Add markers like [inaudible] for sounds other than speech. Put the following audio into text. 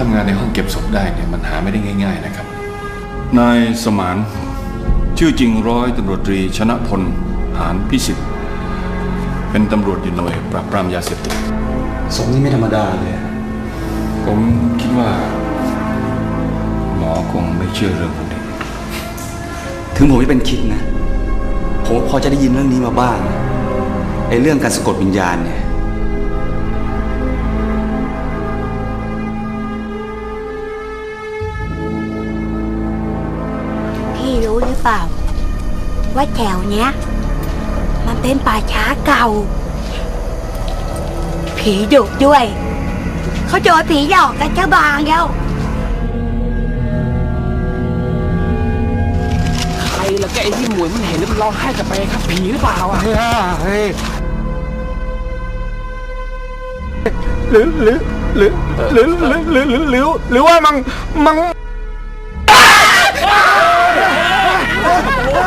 ทำงานในห้องเก็บศพได้เนี่ยมันหาไม่ได้ง่าย ๆนะครับ นายสมาน ชื่อจริงร้อยตำรวจตรีชนะพลหานพิสิทธิ์ เป็นตำรวจอยู่หน่วยปราบปรามยาเสพติดสมนี่ไม่ธรรมดาเลย ผมคิดว่า หมอคงไม่เชื่อเรื่องพวกนี้ถึงผมไม่เป็นคิดนะ ผมก็พอจะได้ยินเรื่องนี้มาบ้างนะไอ้เรื่องการสะกดวิญญาณเนี่ย รู้หรือเปล่า ว่าแถวเนี้ย มันเป็นป่าช้าเก่า ผีดุด้วย เขาโดนผีหลอกกันชะบางแล้วใครล่ะแกไอ้ที่หมวยมันเห็นแล้วมันร้องไห้จะไปครับผีหรือเปล่าอะ เฮ้ยหรือหรือหรือหรือหรือหรือหรือหรือหรือว่ามันมัน Whoa. [laughs]